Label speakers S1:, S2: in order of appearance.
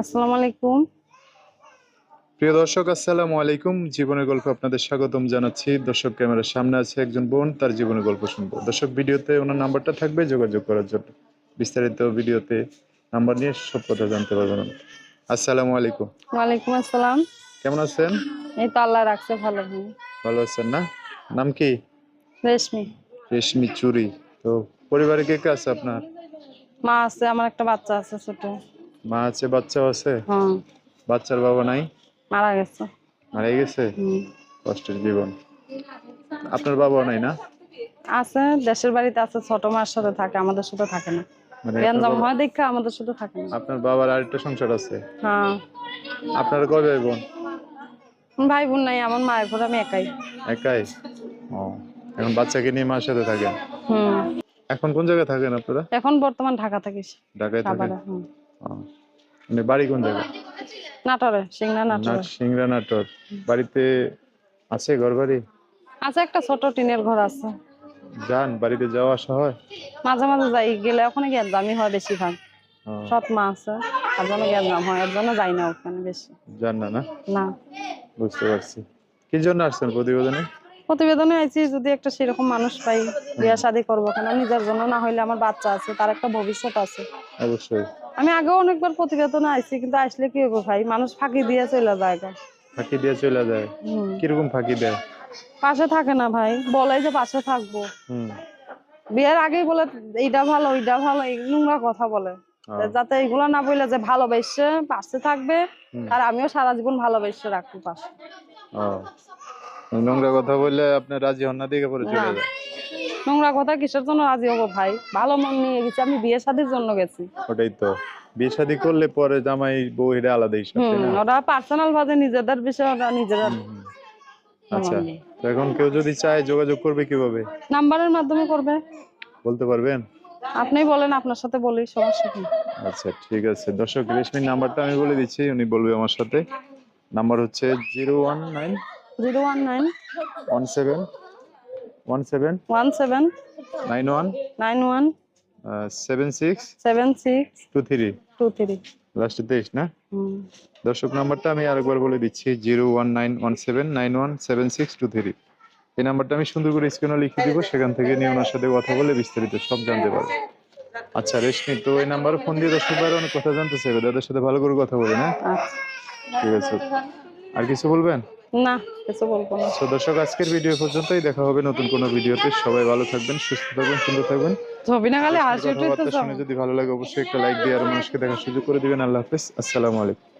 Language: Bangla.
S1: আসসালামু আলাইকুম।
S2: প্রিয় দর্শক আসসালামু আলাইকুম। জীবনের গল্প আপনাদের স্বাগতম জানাচ্ছি। দর্শক ক্যামেরার সামনে আছে একজন বোন তার জীবনের গল্প শুনব। দর্শক ভিডিওতে ওনার নাম্বারটা থাকবে যোগাযোগ করার জন্য। বিস্তারিত ভিডিওতে নাম্বার নিয়ে সব কথা জানতে পারবেন আসসালামু আলাইকুম।
S1: ওয়ালাইকুম আসসালাম।
S2: কেমন আছেন?
S1: এই তো আল্লাহ রাখছে ভালো ভালো
S2: আছেন না? নাম কি?
S1: রেশমি।
S2: রেশমি চুরি। তো পরিবারে কে কে আছে আপনার?
S1: মা আছে আমার একটা বাচ্চা আছে ছোট।
S2: মা আছে বাচ্চাও আছে।
S1: হ্যাঁ
S2: বাচ্চার বাবা নাই?
S1: মারা গেছে।
S2: মারা গেছে? কষ্টের জীবন। আপনার বাবাও নাই না?
S1: আছে দেশের বাড়িতে আছে ছোট মার সাথে থাকে আমাদের সাথে থাকে না।
S2: মানে আপনার
S1: গ্যাঞ্জাম হয় দেখা আমাদের সাথে থাকে না।
S2: আপনার বাবার আরেকটা সংসার আছে?
S1: হ্যাঁ।
S2: আপনার কয় ভাই বোন?
S1: ভাই বোন নাই আমার মায়ের পর আমি একাই।
S2: একাই? ও এখন বাচ্চাকে নিয়ে মার সাথে থাকেন?
S1: হুম।
S2: এখন কোন জায়গায় থাকেন আপনারা?
S1: এখন বর্তমান ঢাকা থাকিস
S2: ঢাকায় থাকেন? মানে বাড়ি কোন জায়গায়?
S1: নাটোরে সিংনা নাটোরে।
S2: নাট সিংড়া নাটোর। বাড়িতে আছে ঘর বাড়ি?
S1: আছে একটা ছোট টিনের ঘর আছে।
S2: যান বাড়িতে যাওয়া আসা হয়?
S1: মাঝে মাঝে যাই গেলে ওখানে গ্যাঞ্জামই হয় বেশিরভাগ? সৎ মা আছে তার জন্য গ্যাঞ্জাম হয়? এর জন্য যাই না ওখানে বেশি।
S2: যান না না?
S1: না।
S2: বুঝতে পারছি। কি জন্য আসছেন প্রতিবেদনে?
S1: প্রতিবেদনে আইছি যদি একটা সেরকম মানুষ পাই বিয়া শাদি করব কেন? নিজের জন্য না হইলে আমার বাচ্চা আছে তার একটা ভবিষ্যৎ আছে।
S2: অবশ্যই।
S1: আমি আগেও অনেকবার প্রতিবেদনে আইছি কিন্তু আসলে কি হবে ভাই? মানুষ ফাঁকি দিয়ে চলে যায় গা।
S2: ফাঁকি দিয়ে চলে যায়। কীরকম ফাঁকি দেয়?
S1: পাশে থাকে না ভাই বলে যে পাশে থাকব। বিয়ের আগেই বলে এইটা ভালো ওইটা ভালো এই নোংরা কথা বলে। যাতে এগুলো না বলে যে ভালোবেসে পাশে থাকবে আর আমিও সারা জীবন ভালোবেসে রাখব পাশে।
S2: নোংরা কথা বললে আপনি রাজি হন না দিকে পরে চলে যায়।
S1: নোংরা কথা কিসের জন্য রাজি হব ভাই? ভালো মন নিয়ে গেছি আমি বিয়ে শাদির জন্য গেছি।
S2: ওটাই তো। বিয়ে শাদী করলে পরে জামাই বউ এটা আলাদা হিসাব?
S1: ওরা পার্সোনাল ভাবে নিজেদের বিষয় ওরা নিজেরা।
S2: আচ্ছা তো এখন কেউ যদি চায় যোগাযোগ করবে কীভাবে?
S1: নাম্বারের মাধ্যমে করবে।
S2: বলতে পারবেন?
S1: আপনি বলেন আপনার সাথে বলি সমস্যা কি?
S2: আচ্ছা ঠিক আছে। দর্শক রেশমির নাম্বারটা আমি বলে দিচ্ছি উনি বলবে আমার সাথে। নাম্বার হচ্ছে zero one nine
S1: zero one nine
S2: one seven one seven
S1: one seven
S2: nine one
S1: nine one
S2: seven six
S1: seven six
S2: two three
S1: two three
S2: লাস্টে তেইশ না দর্শক নাম্বারটা আমি আরেকবার বলে দিচ্ছি zero one nine one seven nine one seven six two three এই নাম্বারটা আমি সুন্দর করে স্ক্রিনে লিখে দিব সেখান থেকে নিয়ে ওনার সাথে কথা বলে বিস্তারিত সব জানতে পারবে। আচ্ছা রেশমি তো এই নাম্বারে ফোন দিয়ে দর্শক ভাইরা অনেক কথা জানতে চাইবে তাদের সাথে ভালো করে কথা বলে না? ঠিক আছে। আর কিছু বলবেন?
S1: না কিছু বলব না।
S2: তো দর্শক আজকের ভিডিও পর্যন্তই। দেখা হবে নতুন কোনো ভিডিওতে। সবাই ভালো থাকবেন সুস্থ থাকবেন সুন্দর থাকবেন।
S1: ছবি না গেলে
S2: শুনে যদি ভালো লাগে অবশ্যই একটা লাইক দিয়ে আর মানুষকে দেখার সুযোগ করে দিবেন। আল্লাহ হাফেজ। আসসালামু আলাইকুম।